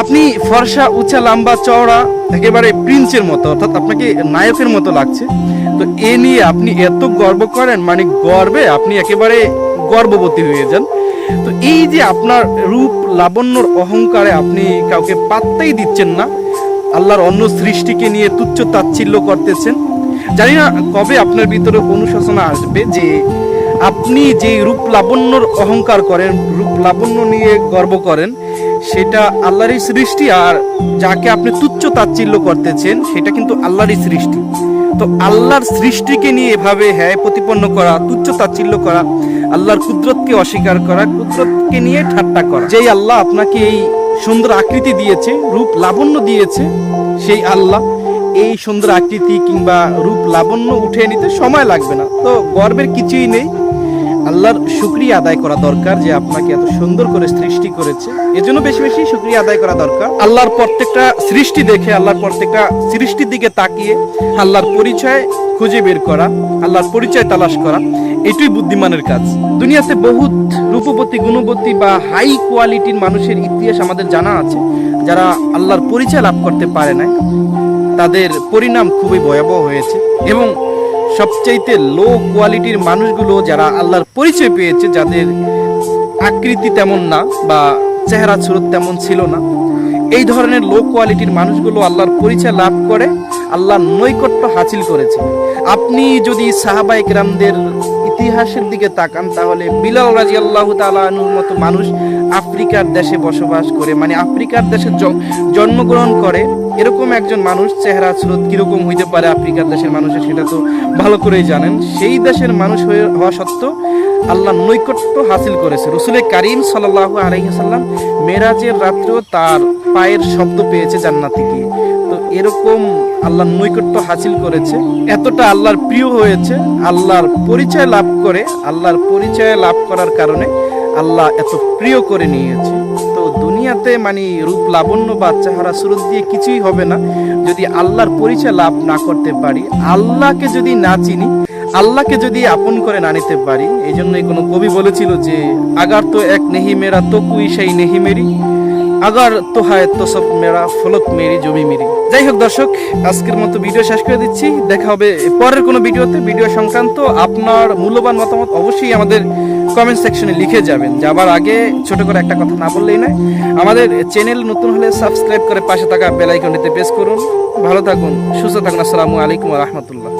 আপনি ফর্সা, উঁচা, লম্বা, চওড়া, একেবারে প্রিন্সের মতো, অর্থাৎ আপনাকে নায়কের মতো লাগছে। তো এ নিয়ে আপনি এত গর্ব করেন মানে গর্বে আপনি একেবারে গর্ভবতী হয়ে যান। তো এই যে আপনার রূপ লাবণ্যর অহংকারে আপনি কাউকে পাত্তাই দিচ্ছেন না, আল্লাহর অন্য সৃষ্টিকে নিয়ে তুচ্ছ তাচ্ছিল্য করতেছেন। জানি না কবে আপনার ভিতরে অনুশাসনা আসবে যে আপনি যে রূপ লাবণ্যর অহংকার করেন, রূপ লাবণ্য নিয়ে গর্ব করেন সেটা আল্লাহরই সৃষ্টি আর যাকে আপনি তুচ্ছ তাচ্ছিল্য করতেছেন, সেটা কিন্তু আল্লাহরই সৃষ্টি। তো আল্লাহর সৃষ্টিকে নিয়ে এভাবে হ্যাঁ প্রতিপন্ন করা, তুচ্ছ তাচ্ছিল্য করা, আল্লাহর কুদরতকে অস্বীকার করা, কুদরতকে নিয়ে ঠাট্টা করা। যেই আল্লাহ আপনাকে এই সুন্দর আকৃতি দিয়েছে, রূপ লাবণ্য দিয়েছে, সেই আল্লাহ এই সুন্দর আকৃতি কিংবা রূপ লাবণ্য উঠে নিতে সময় লাগবে না। তো গর্বের কিছুই নেই। আল্লাহর শুক্রিয়া আদায় করা দরকার যে আপনাকে এত সুন্দর করে সৃষ্টি করেছে। এজন্য বেশি বেশি শুক্রিয়া আদায় করা দরকার। আল্লাহর প্রত্যেকটা সৃষ্টি দেখে, আল্লাহর প্রত্যেকটা সৃষ্টির দিকে তাকিয়ে আল্লাহর পরিচয় খুঁজে বের করা, আল্লাহর পরিচয় তালাশ করা, এটাই বুদ্ধিমানের কাজ। দুনিয়াতে বহুত রূপবতী, গুণবতী বা হাই কোয়ালিটির মানুষের ইতিহাস আমাদের জানা আছে, যারা আল্লাহর পরিচয় লাভ করতে পারে না তাদের পরিণাম খুবই ভয়াবহ হয়েছে। এবং সবচাইতে লো কোয়ালিটির মানুষগুলো যারা আল্লাহর পরিচয় পেয়েছে, যাদের আকৃতি তেমন না বা চেহারা সুরত তেমন ছিল না, এই ধরনের লো কোয়ালিটির মানুষগুলো আল্লাহর পরিচয় লাভ করে, আল্লাহর নৈকট্য হাসিল করেছে। আপনি যদি সাহাবাইক রামদের ইতিহাসের দিকে তাকান, তাহলে বিলাল রাজি আল্লাহ তালুর মতো মানুষ আফ্রিকার দেশে বসবাস করে মানে আফ্রিকার দেশে জন্মগ্রহণ করে। এরকম একজন মানুষ, চেহারা, স্রোত কীরকম হইতে পারে আফ্রিকার দেশের মানুষের, সেটা তো ভালো করেই জানেন। সেই দেশের মানুষ হয়ে হওয়া সত্ত্বেও আল্লাহ নৈকট্য হাসিল করেছে। রসুলে কারিম সাল্লাহ আলহিহাল্লাম মেরাজের রাত্রেও তার পায়ের শব্দ পেয়েছে জান্নাতে গিয়ে। এরকম আল্লাহর নৈকট্য হাসিল করেছে, এতটা আল্লাহর প্রিয় হয়েছে, আল্লাহর পরিচয় লাভ করে, আল্লাহর পরিচয় লাভ করার কারণে আল্লাহ এত প্রিয় করে নিয়েছে। তো দুনিয়াতে মানে রূপ লাবণ্য বা চেহারা সুরত দিয়ে কিছুই হবে না। যদি আল্লাহর পরিচয় লাভ না করতে পারি, আল্লাহকে যদি না চিনি, আল্লাহকে যদি আপন করে না নিতে পারি, এই জন্যই কোনো কবি বলেছিল যে, আগার তো এক নেহি মেরা তো কুই সেই নেহি মেরি। আগার তো হায় তো সব মেরা, ফলক মেরি, জমি মেরি। যাই হোক দর্শক, আজকের মতো ভিডিও শেষ করে দিচ্ছি। দেখা হবে পরের কোনো ভিডিওতে। ভিডিও সংক্রান্ত আপনার মূল্যবান মতামত অবশ্যই আমাদের কমেন্ট সেকশনে লিখে যাবেন। যাবার আগে ছোট করে একটা কথা না বললেই নয়, আমাদের চ্যানেল নতুন হলে সাবস্ক্রাইব করে পাশে থাকা বেল আইকনটিতে প্রেস করুন। ভালো থাকুন, সুস্থ থাকুন। আসসালামু আলাইকুম রহমতুল্লাহ।